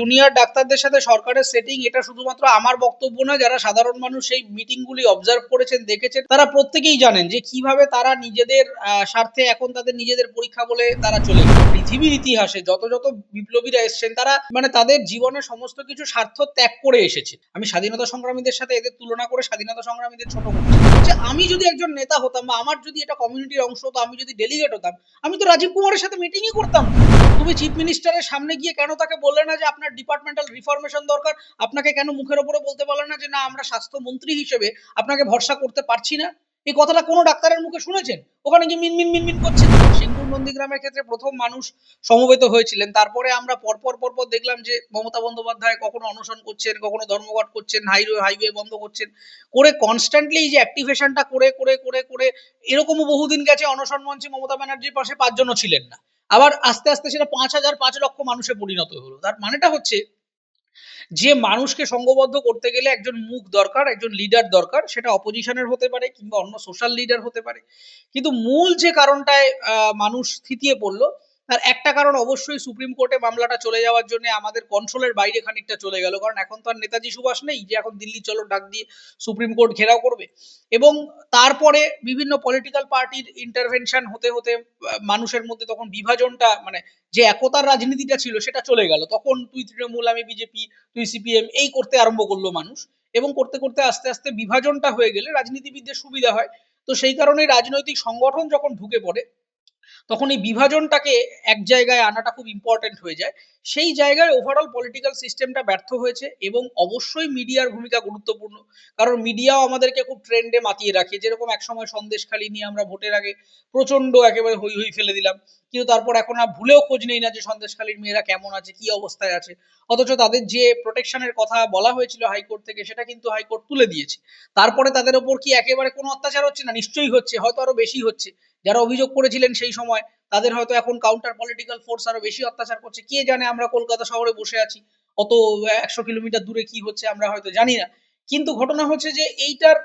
Junior ডাক্তারদের সাথে সরকারের সেটিং এটা শুধুমাত্র আমার বক্তব্য না, যারা সাধারণ মানুষ সেই মিটিংগুলি অবজার্ভ করেছেন, দেখেছেন, তারা প্রত্যেকেই জানেন যে কীভাবে তারা নিজেদের স্বার্থে এখন তাদের নিজেদের পরীক্ষা বলে তারা চলে পৃথিবীর ইতিহাসে যত যত বিপ্লবীরা এসেছেন, তারা মানে তাদের জীবনে সমস্ত কিছু স্বার্থ ত্যাগ করে এসেছে। আমি স্বাধীনতা সংগ্রামীদের সাথে এদের তুলনা করে স্বাধীনতা সংগ্রামীদের ছোট করছি। যে আমি যদি একজন নেতা হতাম বা আমার যদি এটা কমিউনিটির অংশ হতো, আমি যদি ডেলিগেট হতাম, আমি তো রাজীব কুমারের সাথে মিটিংই করতাম। তুমি চিফ মিনিস্টারের সামনে গিয়ে কেন তাকে বললে না যে আপনার ডিপার্টমেন্টাল রিফরমেশন দরকার, আপনাকে কেন মুখের ওপরে বলতে পারলে না যে না, আমরা স্বাস্থ্যমন্ত্রী হিসেবে আপনাকে ভরসা করতে পারছি না? এই কথাটা কোনো ডাক্তারের মুখে শুনেছেন? ওখানে গিয়ে মিনমিন মিনমিন করছেন। সিঙ্গুর নন্দীগ্রামের ক্ষেত্রে প্রথম মানুষ সমবেত হয়েছিলেন। তারপরে আমরা পরপর পরপর দেখলাম যে মমতা বন্দ্যোপাধ্যায় কখনো অনশন করছেন, কখনো ধর্মঘট করছেন হাইওয়ে হাইওয়ে বন্ধ করছেন। করে কনস্ট্যান্টলি যে অ্যাক্টিভেশনটা করে করে করে করে, এরকমও বহুদিন গেছে অনশন মঞ্চে মমতা ব্যানার্জির পাশে পাঁচজনও ছিলেন না। আবার আস্তে আস্তে সেটা পাঁচ হাজার, পাঁচ লক্ষ মানুষে পরিণত হলো। তার মানেটা হচ্ছে, যে মানুষকে সংঘবদ্ধ করতে গেলে একজন মুখ দরকার, একজন লিডার দরকার, সেটা অপোজিশনের হতে পারে কিংবা অন্য সোশ্যাল লিডার হতে পারে। কিন্তু মূল যে কারণটায় মানুষ থিতিয়ে পড়ল তার একটা কারণ অবশ্যই সুপ্রিম কোর্টে মামলাটা চলে যাওয়ার জন্য আমাদের কন্ট্রোলের বাইরে খানিকটা চলে গেল। কারণ এখন তো আর নেতাজি সুভাষ নেই যে এখন দিল্লি চলো ডাক দিয়ে সুপ্রিম কোর্ট ঘেরাও করবে। এবং তারপরে বিভিন্ন পলিটিক্যাল পার্টির ইন্টারভেনশন হতে হতে মানুষের মধ্যে তখন বিভাজনটা মানে যে একতার রাজনীতিটা ছিল সেটা চলে গেল। তখন তুই তৃণমূল, আমি বিজেপি, তুই সিপিএম এই করতে আরম্ভ করল মানুষ। এবং করতে করতে আস্তে আস্তে বিভাজনটা হয়ে গেলে রাজনীতিবিদদের সুবিধা হয়। তো সেই কারণে রাজনৈতিক সংগঠন যখন ঢুকে পড়ে তখন এই বিভাজনটাকে এক জায়গায় আনাটা খুব ইম্পর্টেন্ট হয়ে যায়। সেই জায়গায় ওভারঅল পলিটিক্যাল সিস্টেমটা ব্যর্থ হয়েছে এবং অবশ্যই মিডিয়ার ভূমিকা গুরুত্বপূর্ণ। কারণ মিডিয়াও আমাদেরকে খুব ট্রেন্ডে মাতিয়ে রাখে। যেরকম একসময় সন্দেশখালি নিয়ে আমরা ভোটের আগে প্রচণ্ড একেবারে হই হই ফেলে দিলাম। কিন্তু তারপর এখন আর ভুলেও খোঁজ নেই না যে সন্দেশখালীর মেয়েরা কেমন আছে, কি অবস্থায় আছে। অথচ তাদের যে প্রোটেকশনের কথা বলা হয়েছিল হাইকোর্ট থেকে, সেটা কিন্তু হাইকোর্ট তুলে দিয়েছে। তারপরে তাদের ওপর কি একেবারে কোনো অত্যাচার হচ্ছে না? নিশ্চয়ই হচ্ছে, হয়তো আরও বেশি হচ্ছে। যারা অভিযোগ করেছিলেন সেই সময়, তাদের হয়তো এখন কাউন্টার পলিটিক্যাল ফোর্স আরও বেশি অত্যাচার করছে। কে জানে আমরা কলকাতা শহরে বসে আছি, অত একশো কিলোমিটার দূরে কি হচ্ছে আমরা হয়তো জানি না। কিন্তু ঘটনা হচ্ছে যে এইটার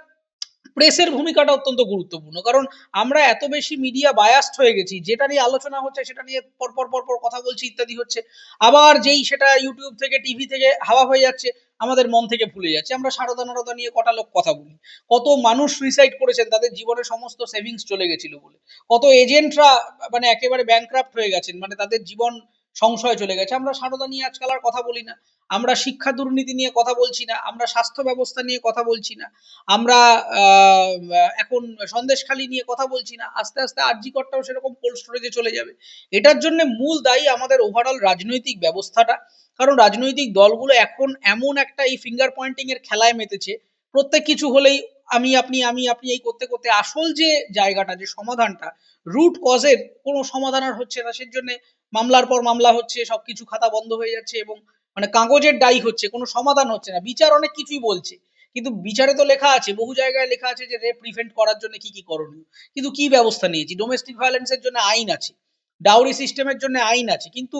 প্রেসের ভূমিকাটা অত্যন্ত গুরুত্বপূর্ণ। কারণ আমরা এত বেশি মিডিয়া বায়াস্ট হয়ে গেছি, যেটা নিয়ে আলোচনা হচ্ছে, সেটা নিয়ে পরপর পরপর কথা বলছি ইত্যাদি হচ্ছে। আবার যেই সেটা ইউটিউব থেকে টিভি থেকে হাওয়া হয়ে যাচ্ছে, আমাদের মন থেকে ভুলে যাচ্ছে। আমরা সারদা নারদা নিয়ে কটা লোক কথা বলি। কত মানুষ সুইসাইড করেছেন, তাদের জীবনের সমস্ত সেভিংস চলে গেছিল বলে। কত এজেন্টরা মানে একেবারে ব্যাংক্রাফ্ট হয়ে গেছেন মানে তাদের জীবন সংশয় চলে গেছে। আমরা সারদা নিয়ে আজকাল আর কথা বলি না। আমরা শিক্ষা দুর্নীতি নিয়ে কথা বলছি না। আমরা স্বাস্থ্য ব্যবস্থা নিয়ে কথা বলছি না। আমরা এখন সন্দেশখালি নিয়ে কথা বলছি না। আস্তে আস্তে আরজিকরটাও সেরকম কোল্ড স্টোরেজে চলে যাবে। এটার জন্য মূল দায়ী আমাদের ওভারঅল রাজনৈতিক ব্যবস্থাটা। কারণ রাজনৈতিক দলগুলো এখন এমন একটা এই ফিঙ্গার পয়েন্টিং এর খেলায় মেতেছে। প্রত্যেক কিছু হলেই আমি, আপনি আমি, আপনি এই করতে করতে আসল যে জায়গাটা, যে সমাধানটা রুট কজের কোনো সমাধান আর হচ্ছে না। সেই জন্য মামলার পর মামলা হচ্ছে, সবকিছু খাতা বন্ধ হয়ে যাচ্ছে এবং মানে কাগজের ডাই হচ্ছে, কোনো সমাধান হচ্ছে না। বিচার অনেক কিছুই বলছে, কিন্তু বিচারে তো লেখা আছে, বহু জায়গায় লেখা আছে যে রেপ প্রিভেন্ট করার জন্য কি কি করণীয়। কিন্তু কি ব্যবস্থা নিয়েছি? ডোমেস্টিক ভায়োলেন্সের জন্য আইন আছে ডাউরি সিস্টেমের জন্য আইন আছে, কিন্তু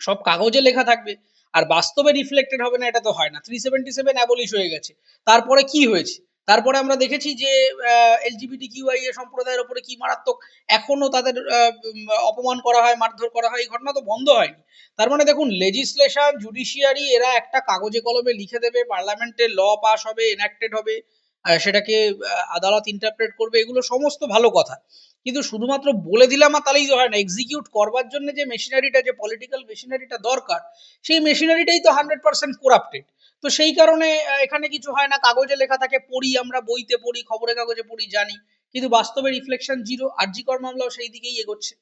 সব কাগজে লেখা থাকবে, আর বাস্তবে রিফ্লেক্টেড হবে না, এটা তো হয় না। থ্রি সেভেন্টি সেভেন অ্যাবলিশ হয়ে গেছে, তারপরে কি হয়েছে? তারপরে আমরা দেখেছি যে এলজিবিটি কিউআই এ সম্প্রদায়ের উপরে কি মারাত্মক এখনও তাদের অপমান করা হয়, মারধর করা হয়, এই ঘটনা তো বন্ধ হয়নি। তার মানে দেখুন লেজিসলেশন জুডিশিয়ারি এরা একটা কাগজে কলমে লিখে দেবে, পার্লামেন্টে ল পাস হবে এনাক্টেড হবে সেটাকে আদালত ইন্টারপ্রেট করবে, এগুলো সমস্ত ভালো কথা। কিন্তু শুধুমাত্র বলে দিলাম আর তাহলেই হয় না এক্সিকিউট করবার জন্য যে মেশিনারিটা যে পলিটিক্যাল মেশিনারিটা দরকার, সেই মেশিনারিটাই তো হান্ড্রেড পার্সেন্ট করাপ্টেড তো সেই কারণে এখানে কিছু হয় না। কাগজে লেখা থাকে, পড়ি আমরা, বইতে পড়ি, খবরের কাগজে পড়ি, জানি। কিন্তু বাস্তবে রিফ্লেকশন জিরো আরজিকর মামলাও সেই দিকেই এগোচ্ছে।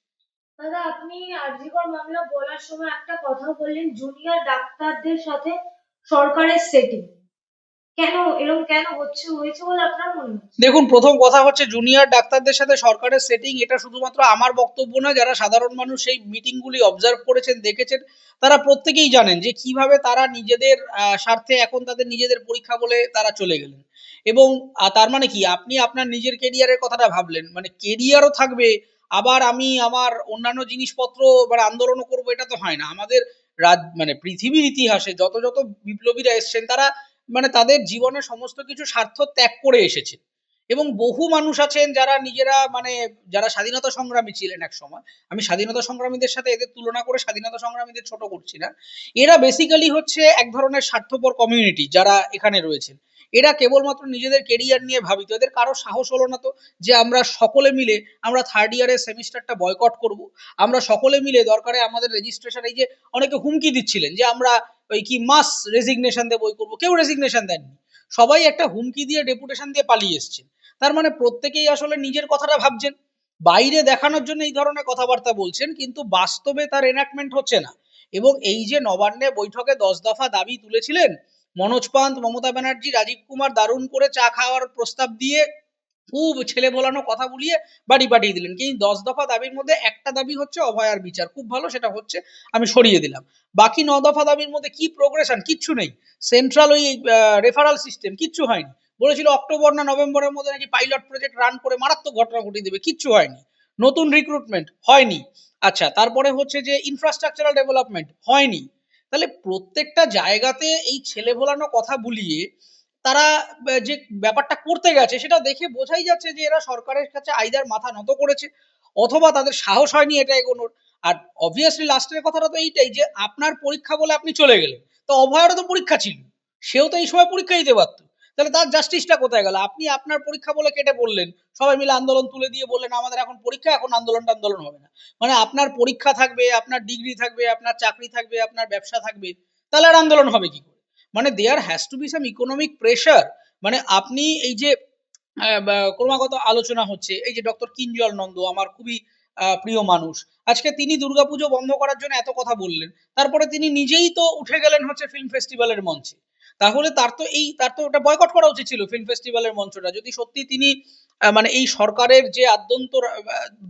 দাদা, আপনি আরজিকর মামলা বলার সময় একটা কথা বললেন জুনিয়র ডাক্তারদের সাথে সরকারের সেটিং দেখুন, প্রথম কথা হচ্ছে জুনিয়র ডাক্তারদের সাথে সরকারের সেটিং এটা শুধুমাত্র আমার বক্তব্য না, যারা সাধারণ মানুষ সেই মিটিংগুলি অবজার্ভ করেছেন, দেখেছেন, তারা প্রত্যেকেই জানেন যে কীভাবে তারা নিজেদের স্বার্থে এখন তাদের নিজেদের পরীক্ষা বলে তারা চলে গেলেন। এবং তার মানে কি? আপনি আপনার নিজের কেরিয়ারের কথাটা ভাবলেন। মানে কেরিয়ারও থাকবে, আবার আমি আমার অন্যান্য জিনিসপত্র মানে আন্দোলনও করব, এটা তো হয় না। আমাদের রাজ মানে পৃথিবীর ইতিহাসে যত যত বিপ্লবীরা এসছেন, তারা মানে তাদের জীবনের সমস্ত কিছু স্বার্থ ত্যাগ করে এসেছে। এবং বহু মানুষ আছেন যারা নিজেরা মানে যারা স্বাধীনতা সংগ্রামী ছিলেন এক সময়। আমি স্বাধীনতা সংগ্রামীদের সাথে এদের তুলনা করে স্বাধীনতা সংগ্রামীদের ছোট করছি না। এরা বেসিক্যালি হচ্ছে এক ধরনের স্বার্থপর কমিউনিটি যারা এখানে রয়েছেন। এরা কেবলমাত্র নিজেদের কেরিয়ার নিয়ে ভাবিত। এদের কারও সাহস হলো না তো যে আমরা সকলে মিলে আমরা থার্ড ইয়ারের সেমিস্টারটা বয়কট করব। আমরা সকলে মিলে দরকারে আমাদের রেজিস্ট্রেশন এই যে অনেকে হুমকি দিচ্ছিলেন যে আমরা ওই কি মাস রেজিগনেশন দিয়ে বই করব। কেউ রেজিগনেশন দেননি। সবাই একটা হুমকি দিয়ে ডেপুটেশন দিয়ে পালিয়ে এসছেন। তার মানে প্রত্যেকেই আসলে নিজের কথাটা ভাবছেন। বাইরে দেখানোর জন্য এই ধরনের কথাবার্তা বলছেন, কিন্তু বাস্তবে তার এনাক্টমেন্ট হচ্ছে না। এবং এই যে নবান্নে বৈঠকে দশ দফা দাবি তুলেছিলেন, মনোজ পান্ত, মমতা ব্যানার্জি, রাজীব কুমার দারুণ করে চা খাওয়ার প্রস্তাব দিয়ে খুব ছেলে বলানো কথা বলিয়ে বাড়ি পাঠিয়ে দিলেন। কিন্তু দশ দফা দাবির মধ্যে একটা দাবি হচ্ছে অভয়ার বিচার। খুব ভালো, সেটা হচ্ছে আমি সরিয়ে দিলাম। বাকি ন দফা দাবির মধ্যে কি প্রোগ্রেশন কিচ্ছু নেই। সেন্ট্রাল ওই রেফারাল সিস্টেম কিচ্ছু হয়নি। বলেছিল অক্টোবর না নভেম্বরের মধ্যে নাকি পাইলট প্রজেক্ট রান করে মারাত্মক ঘটনা ঘটিয়ে দেবে। কিচ্ছু হয়নি। নতুন রিক্রুটমেন্ট হয়নি। আচ্ছা তারপরে হচ্ছে যে ইনফ্রাস্ট্রাকচারাল ডেভেলপমেন্ট হয়নি। তাহলে প্রত্যেকটা জায়গাতে এই ছেলে ভোলানো কথা বুলিয়ে তারা যে ব্যাপারটা করতে গেছে সেটা দেখে বোঝাই যাচ্ছে যে এরা সরকারের কাছে আইদার মাথা নত করেছে, অথবা তাদের সাহস হয়নি এটা এগোনোর। আর অবভিয়াসলি লাস্টের কথাটা তো এইটাই যে আপনার পরীক্ষা বলে আপনি চলে গেলেন। তো অভয়েরও তো পরীক্ষা ছিল, সেও তো এই সময় পরীক্ষা দিতে পারতো। তাহলে তার জাস্টিসটা কোথায় গেল? আপনি আপনার পরীক্ষা বলে কেটে বললেন, সবাই মিলে আন্দোলন তুলে দিয়ে বললেন, আমাদের এখন পরীক্ষা, এখন আন্দোলন আন্দোলন হবে না। মানে আপনার পরীক্ষা থাকবে, আপনার ডিগ্রি থাকবে, আপনার চাকরি থাকবে, আপনার ব্যবসা থাকবে, তাহলে আর আন্দোলন হবে কি করে? মানে there has to be some economic pressure মানে আপনি এই যে ক্রমাগত আলোচনা হচ্ছে, এই যে ডক্টর কিঞ্জল নন্দ আমার খুবই প্রিয় মানুষ। আজকে তিনি দুর্গাপুজো বন্ধ করার জন্য এত কথা বললেন, তারপরে তিনি নিজেই তো উঠে গেলেন হচ্ছে ফিল্ম ফেস্টিভ্যালের মঞ্চে। তাহলে তার তো এই, তার তো ওটা বয়কট করা উচিত ছিল ফিল্ম ফেস্টিভ্যালের মঞ্চটা। যদি সত্যি তিনি মানে এই সরকারের যে আদ্যন্ত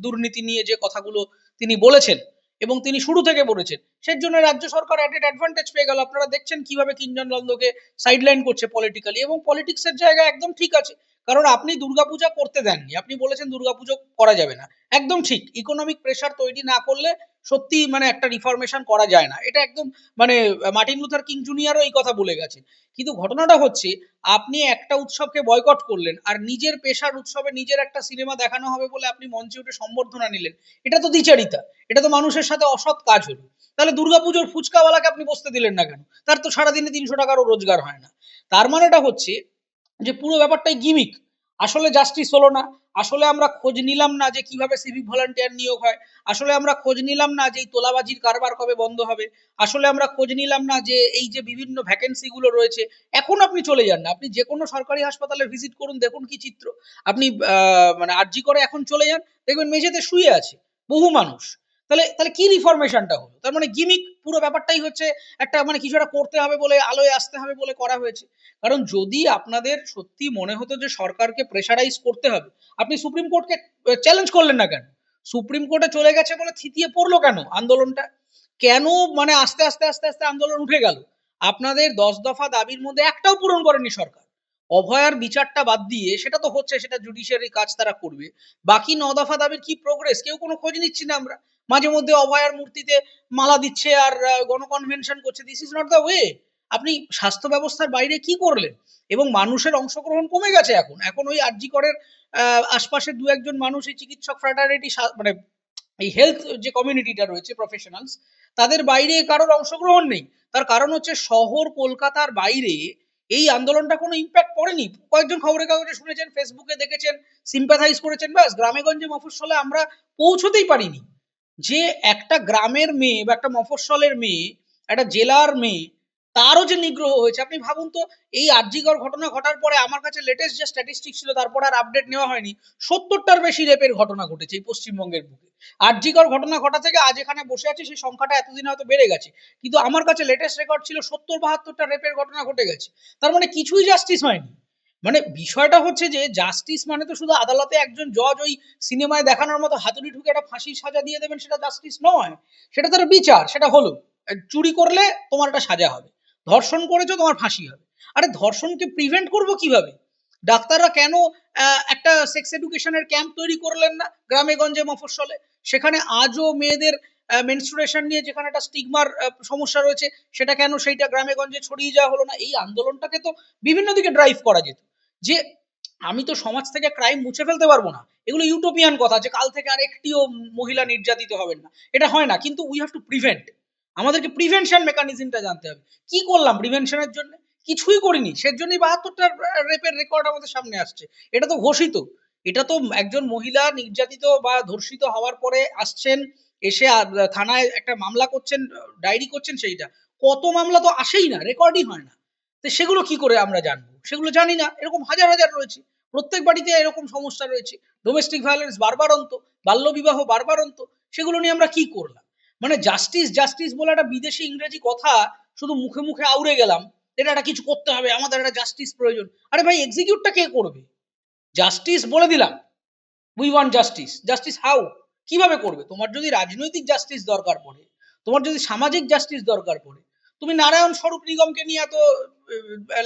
দুর্নীতি নিয়ে যে কথাগুলো তিনি বলেছেন এবং তিনি শুরু থেকে বলেছেন। সেই জন্য রাজ্য সরকার অ্যাডেড অ্যাডভান্টেজ পেয়ে গেল। আপনারা দেখছেন কীভাবে কিঞ্জন নন্দকে সাইডলাইন করছে পলিটিক্যালি এবং পলিটিক্সের জায়গা একদম ঠিক আছে। কারণ আপনি দুর্গাপূজা করতে দেননি। আপনি বলেছেন দুর্গাপুজো করা যাবে না। একদম ঠিক। ইকোনমিক প্রেশার তৈরি না করলে সত্যি মানে একটা রিফরমেশন করা যায় না। এটা একদম মানে মার্টিন লুথার কিং জুনিয়রও এই কথা বলে গেছেন। কিন্তু ঘটনাটা হচ্ছে, আপনি একটা উৎসবকে বয়কট করলেন আর নিজের পেশার উৎসবে নিজের একটা সিনেমা দেখানো হবে বলে আপনি মঞ্চে উঠে সম্বর্ধনা নিলেন, এটা তো দ্বিচারিতা। এটা তো মানুষের সাথে অসৎ কাজ হলো। তাহলে দুর্গাপুজোর ফুচকাওয়ালাকে আপনি বসতে দিলেন না কেন? তার তো সারাদিনে তিনশো টাকারও রোজগার হয় না। তার মানেটা হচ্ছে যে পুরো ব্যাপারটাই গিমিক আসলে জাস্টিস হলো না। আসলে আমরা খোঁজ নিলাম না যে কীভাবে সিভিক ভলান্টিয়ার নিয়োগ হয়। আসলে আমরা খোঁজ নিলাম না যে এই তোলাবাজির কারবার কবে বন্ধ হবে। আসলে আমরা খোঁজ নিলাম না যে এই যে বিভিন্ন ভ্যাকেন্সিগুলো রয়েছে, এখন আপনি চলে যান না। আপনি যে কোনো সরকারি হাসপাতালে ভিজিট করুন, দেখুন কি চিত্র। আপনি মানে আরজি করে এখন চলে যান। দেখবেন মেঝেতে শুয়ে আছে বহু মানুষ। তাহলে তাহলে কি রিফরমেশনটা হলো? তার মানে গিমিক পুরো ব্যাপারটাই হচ্ছে একটা মানে কিছু একটা করতে হবে বলে, আলোয় আসতে হবে বলে করা হয়েছে। কারণ যদি আপনাদের সত্যি মনে হতো যে সরকারকে প্রেশারাইজ করতে হবে, আপনি সুপ্রিম কোর্টকে চ্যালেঞ্জ করলেন না কেন? সুপ্রিম কোর্টে চলে গেছে বলে থিতিয়ে পড়ল কেন আন্দোলনটা? কেন মানে আস্তে আস্তে আস্তে আস্তে আন্দোলন উঠে গেল? আপনাদের দশ দফা দাবির মধ্যে একটাও পূরণ করেনি সরকার। অভয়ার বিচারটা বাদ দিয়ে, সেটা তো হচ্ছে, সেটা জুডিশিয়ারি কাজ তারা করবে। বাকি ন দফা দাবির কি প্রোগ্রেস কেউ কোনো খোঁজ নিচ্ছি না আমরা। মাঝে মধ্যে অভয়ার মূর্তিতে মালা দিচ্ছে আর গণকনভেনশন করছে। This is not the way আপনি স্বাস্থ্য ব্যবস্থার বাইরে কি করলেন? এবং মানুষের অংশগ্রহণ কমে গেছে এখন। এখন ওই আরজি করের আশপাশে দু একজন মানুষ, এই চিকিৎসক ফ্র্যাটার্নিটি মানে এই হেলথ যে কমিউনিটিটা রয়েছে প্রফেশনালস তাদের বাইরে কারোর অংশগ্রহণ নেই। তার কারণ হচ্ছে শহর কলকাতার বাইরে এই আন্দোলনটা কোনো ইম্প্যাক্ট পড়েনি। কয়েকজন খবরের কাগজে শুনেছেন ফেসবুকে দেখেছেন সিম্প্যাথাইজ করেছেন, ব্যাস গ্রামেগঞ্জে মফস্বলে আমরা পৌঁছতেই পারিনি। যে একটা গ্রামের মেয়ে বা একটা মফস্বলের মেয়ে, একটা জেলার মেয়ে, তারও যে নিগ্রহ হয়েছে, আপনি ভাবুন তো, এই আর্জিকর ঘটনা ঘটার পরে আমার কাছে লেটেস্ট যে স্ট্যাটিস্টিক ছিল, তারপর আর আপডেট নেওয়া হয়নি, সত্তরটার বেশি রেপের ঘটনা ঘটেছে এই পশ্চিমবঙ্গের বুকে। আর্জিকর ঘটনা ঘটা থেকে আজ এখানে বসে আছি, সেই সংখ্যাটা এতদিন হয়তো বেড়ে গেছে, কিন্তু আমার কাছে লেটেস্ট রেকর্ড ছিল সত্তর বাহাত্তরটা রেপের ঘটনা ঘটে গেছে। তার মানে কিছুই জাস্টিস হয়নি। মানে বিষয়টা হচ্ছে যে জাস্টিস মানে তো শুধু আদালতে একজন জজ ওই সিনেমায় দেখানোর মতো হাতুড়ি ঢুকে একটা ফাঁসির সাজা দিয়ে দেবেন, সেটা জাস্টিস নয়। সেটা তার বিচার, সেটা হলো চুরি করলে তোমার একটা সাজা হবে, ধর্ষণ করেছ তোমার ফাঁসি হবে। আরে ধর্ষণকে প্রিভেন্ট করব কীভাবে? ডাক্তাররা কেন একটা সেক্স এডুকেশনের ক্যাম্প তৈরি করলেন না গ্রামে গঞ্জে মফস্বলে? সেখানে আজও মেয়েদের মেনস্ট্রুয়েশন নিয়ে যেখানে একটা স্টিগমার সমস্যা রয়েছে, সেটা কেন সেইটা গ্রামে গঞ্জে ছড়িয়ে যাওয়া হলো না? এই আন্দোলনটাকে তো বিভিন্ন দিকে ড্রাইভ করা যেত। যে আমি তো সমাজ থেকে ক্রাইম মুছে ফেলতে পারব না। এগুলো ইউটোপিয়ান কথা যে কাল থেকে আর একটিও মহিলা নির্যাতিত হবেন না। এটা হয় না, কিন্তু উই হ্যাভ টু প্রিভেন্ট আমাদেরকে প্রিভেনশন মেকানিজমটা জানতে হবে। কি করলাম প্রিভেনশনের জন্য? কিছুই করিনি। সেজন্যই বাহাত্তরটা রেপের রেকর্ড আমাদের সামনে আসছে। এটা তো ঘোষিত। এটা তো একজন মহিলা নির্যাতিত বা ধর্ষিত হওয়ার পরে আসছেন, এসে থানায় একটা মামলা করছেন, ডায়েরি করছেন সেইটা। কত মামলা তো আসেই না রেকর্ডই হয় না। তো সেগুলো কি করে আমরা জানব? সেগুলো জানি না। এরকম হাজার হাজার রয়েছে। প্রত্যেক বাড়িতে এরকম সমস্যা রয়েছে। ডোমেস্টিক ভায়োলেন্স বারবার বারবারন্ত বাল্যবিবাহ বারবারন্ত সেগুলো নিয়ে আমরা কি করলাম? মানে জাস্টিস জাস্টিস বলে একটা বিদেশি ইংরেজি কথা শুধু মুখে মুখে আউড়ে গেলাম, এটা একটা কিছু করতে হবে, আমাদের একটা জাস্টিস প্রয়োজন। আরে ভাই এক্সিকিউটটা কে করবে? জাস্টিস বলে দিলাম। We want justice justice how কীভাবে করবে? তোমার যদি রাজনৈতিক জাস্টিস দরকার পড়ে, তোমার যদি সামাজিক জাস্টিস দরকার পড়ে, তুমি নারায়ণ স্বরূপ নিগমকে নিয়ে এত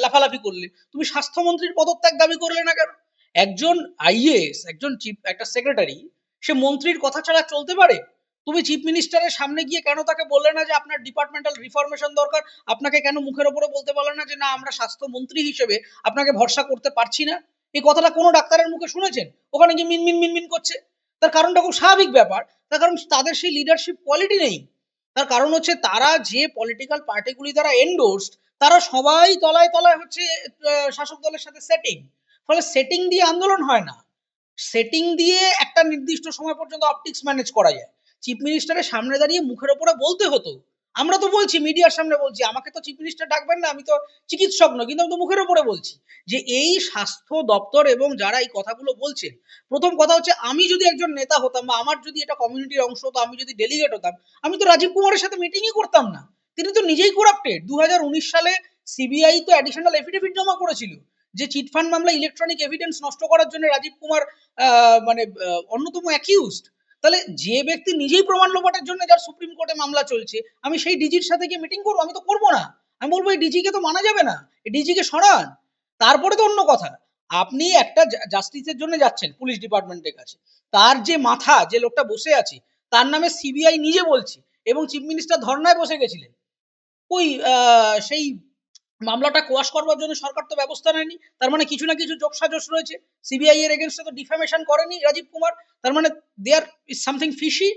লাফালাফি করলে। তুমি স্বাস্থ্যমন্ত্রীর পদত্যাগ দাবি করলে না কেন? একজন আইএএস একজন চিফ, একটা সেক্রেটারি, সে মন্ত্রীর কথা ছাড়া চলতে পারে? তুমি চিফ মিনিস্টারের সামনে গিয়ে কেন তাকে বললে না যে আপনার ডিপার্টমেন্টাল রিফরমেশন দরকার? আপনাকে কেন মুখের ওপরে বলতে পারলে না যে না, আমরা স্বাস্থ্যমন্ত্রী হিসেবে আপনাকে ভরসা করতে পারছি না? এই কথাটা কোনো ডাক্তারের মুখে শুনেছেন? ওখানে গিয়ে মিনমিন মিনমিন করছে। তার কারণটা খুব স্বাভাবিক ব্যাপার। তার কারণ তাদের সেই লিডারশিপ কোয়ালিটি নেই। তার কারণ হচ্ছে তারা যে পলিটিক্যাল পার্টিগুলি দ্বারা এন্ডোর্সড তারা সবাই তলায় তলায় হচ্ছে শাসক দলের সাথে সেটিং ফলে সেটিং দিয়ে আন্দোলন হয় না। সেটিং দিয়ে একটা নির্দিষ্ট সময় পর্যন্ত অপটিক্স ম্যানেজ করা যায়। চিফ মিনিস্টারের সামনে দাঁড়িয়ে মুখের ওপরে বলতে হতো। আমরা তো বলছি মিডিয়ার সামনে বলছি, আমাকে তো চিফ মিনিস্টার ডাকবেন না, আমি তো চিকিৎসক নয় কিন্তু আমি তো মুখের ওপরে বলছি। যে এই স্বাস্থ্য দপ্তর এবং যারা এই কথাগুলো বলছেন, প্রথম কথা হচ্ছে আমি যদি একজন নেতা হতাম বা আমার যদি এটা কমিউনিটির অংশ হতো, আমি যদি ডেলিগেট হতাম, আমি তো রাজীব কুমারের সাথে মিটিংই করতাম না। তিনি তো নিজেই করাপ্টেড দু হাজার উনিশ সালে সিবিআই তো অ্যাডিশনাল এফিডেভিট জমা করেছিল যে চিটফান্ড মামলা ইলেকট্রনিক এভিডেন্স নষ্ট করার জন্য রাজীব কুমার মানে অন্যতম অ্যাকিউজড তাহলে যে ব্যক্তি নিজেই প্রমাণ লোপাটের জন্য যার সুপ্রিম কোর্টে মামলা চলছে, আমি সেই ডিজির সাথে গিয়ে মিটিং করব, আমি তো করব না। আমি বলব এই ডিজিকে তো মানা যাবে না, এই ডিজিকে সরান। তারপরে তো অন্য কথা, আপনি একটা জাস্টিসের জন্য যাচ্ছেন পুলিশ ডিপার্টমেন্টের কাছে। তার যে মাথা, যে লোকটা বসে আছে, তার নামে সিবিআই নিজে বলছে এবং চিফ মিনিস্টার ধর্নায় বসে গেছিলেন। ওই সেই মামলাটা কোয়াশ করবার জন্য সরকার তো ব্যবস্থা নেয়নি। তার মানে কিছু না কিছু যোগসাজশ রয়েছে। সিবিআই এর এগেনস্টে তো ডিফামেশন করেনি রাজীব কুমার। তার মানে দেয়ার ইজ সামথিং ফিশি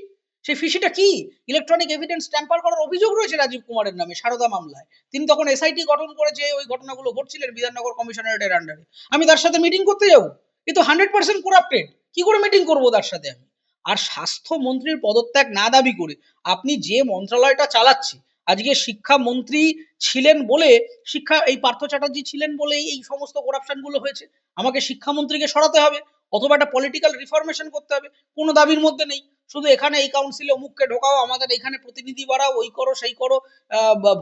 সেই ফিশিটা কি? ইলেকট্রনিক এভিডেন্স ট্যাম্পার করার অভিযোগ রয়েছে রাজীব কুমারের নামে সারদা মামলায়। তিনি তখন এসআইটি গঠন করে যে ওই ঘটনাগুলো ঘটছিলেন বিধাননগর কমিশনারেটের আন্ডারে আমি তার সাথে মিটিং করতে যাব। কিন্তু হান্ড্রেড পার্সেন্ট করাপ্টেড কি করে মিটিং করব তার সাথে আমি? আর স্বাস্থ্যমন্ত্রীর পদত্যাগ না দাবি করে আপনি যে মন্ত্রণালয়টা চালাচ্ছে আজকে শিক্ষামন্ত্রী ছিলেন বলে, শিক্ষা, এই পার্থ চ্যাটার্জি ছিলেন বলেই এই সমস্ত করাপশনগুলো হয়েছে। আমাকে শিক্ষামন্ত্রীকে সরাতে হবে, অথবা একটা পলিটিক্যাল রিফরমেশন করতে হবে, কোনো দাবির মধ্যে নেই। শুধু এখানে এই কাউন্সিলে অমুককে ঢোকাও, আমাদের এখানে প্রতিনিধি বাড়াও, ওই করো, সেই করো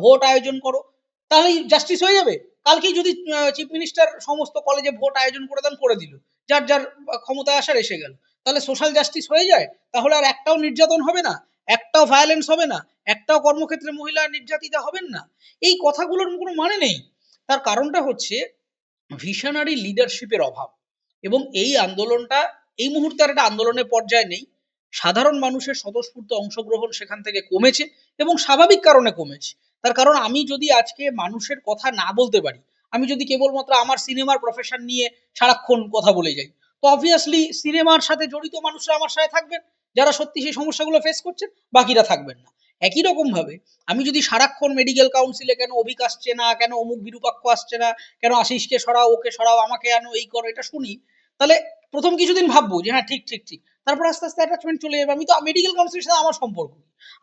ভোট আয়োজন করো, তাহলেই জাস্টিস হয়ে যাবে। কালকেই যদি চিফ মিনিস্টার সমস্ত কলেজে ভোট আয়োজন করে দেন, করে দিল। যার যার ক্ষমতায় আসার এসে গেল। তাহলে সোশ্যাল জাস্টিস হয়ে যায়? তাহলে আর একটাও নির্যাতন হবে না। একটাও ভায়োলেন্স হবে না, একটাও কর্মক্ষেত্রে মহিলা নির্যাতিতা হবেন না। এই কথাগুলোর কোনো মানে নেই। তার কারণটা হচ্ছে ভিশনারি লিডারশিপের অভাব। এবং এই আন্দোলনটা, এই মুহূর্তে আর একটা আন্দোলনের পর্যায়ে নেই। সাধারণ মানুষের স্বতঃস্ফূর্ত অংশগ্রহণ সেখান থেকে কমেছে এবং স্বাভাবিক কারণে কমেছে। তার কারণ আমি যদি আজকে মানুষের কথা না বলতে পারি, আমি যদি কেবলমাত্র আমার সিনেমার প্রফেশন নিয়ে সারাক্ষণ কথা বলে যাই, তো অবভিয়াসলি সিনেমার সাথে জড়িত মানুষরা আমার সাথে থাকবেন। যারা সত্যি সেই সমস্যাগুলো ফেস করছেন, বাকিরা থাকবেন না। একই রকম ভাবে আমি যদি সারাক্ষণ মেডিকেল কাউন্সিলে কেন অভিক আসছে না, কেন অমুক বিরূপাক্ষ আসছে না, কেন আশিসকে সরাও, ওকে সরাও, আমাকে আনো, এই করো, এটা শুনি, তাহলে প্রথম কিছুদিন ভাববো যে হ্যাঁ ঠিক ঠিক ঠিক। তারপর আস্তে আস্তে অ্যাটাচমেন্ট চলে যাবে। আমি তো মেডিকেল কাউন্সিলের সাথে আমার সম্পর্ক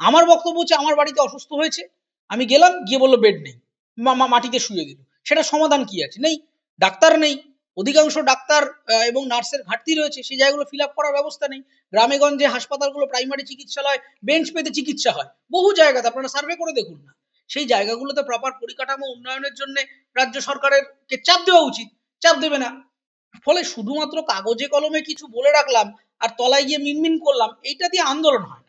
আমার বক্তব্য হচ্ছে, আমার বাড়িতে অসুস্থ হয়েছে, আমি গেলাম, গিয়ে বলল বেড নেই। মাটিতে শুয়ে দিল। সেটা সমাধান কি আছে? নেই। ডাক্তার নেই। অধিকাংশ ডাক্তার এবং নার্সের ঘাটতি রয়েছে সেই জায়গাগুলো ফিল আপ করার ব্যবস্থা নেই। গ্রামে গঞ্জে হাসপাতালগুলো প্রাইমারি চিকিৎসালয় বেঞ্চ পেতে চিকিৎসা হয়। বহু জায়গাতে, আপনারা সার্ভে করে দেখুন না। সেই জায়গাগুলোতে প্রপার পরিকাঠামো উন্নয়নের জন্য রাজ্য সরকারের কে চাপ দেওয়া উচিত। চাপ দেবে না। ফলে শুধুমাত্র কাগজে কলমে কিছু বলে রাখলাম, আর তলায় গিয়ে মিনমিন করলাম, এইটা দিয়ে আন্দোলন হয়।